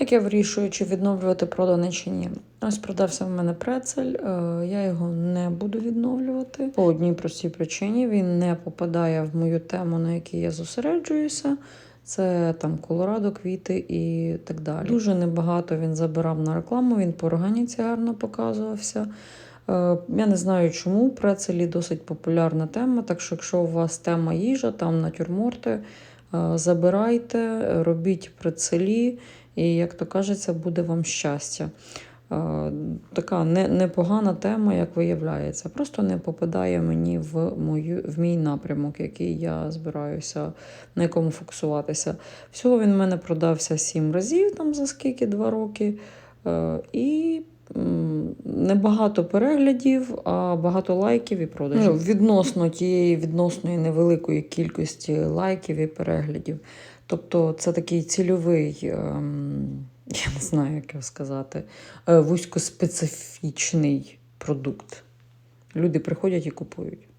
Як я вирішую, чи відновлювати продане чи ні. Ось продався в мене прецель, е, я його не буду відновлювати. По одній простій причині він не попадає в мою тему, на якій я зосереджуюся. Це там колорадо, квіти і так далі. Дуже небагато він забирав на рекламу, він по органіці гарно показувався. Е, Я не знаю, чому прецелі досить популярна тема. Так що, якщо у вас тема їжа, там натюрморти, забирайте, робіть прецелі, і, як то кажеться, буде вам щастя. Така непогана тема, як виявляється. Просто не попадає мені в, мою, в мій напрямок, який я збираюся на якому фокусуватися. Всього він в мене продався сім разів, там за скільки два роки. І небагато переглядів, а багато лайків і продажів. Ну, відносно тієї відносної невеликої кількості лайків і переглядів. Тобто це такий цільовий, ем, я не знаю, як його сказати, е, вузькоспецифічний продукт. Люди приходять і купують.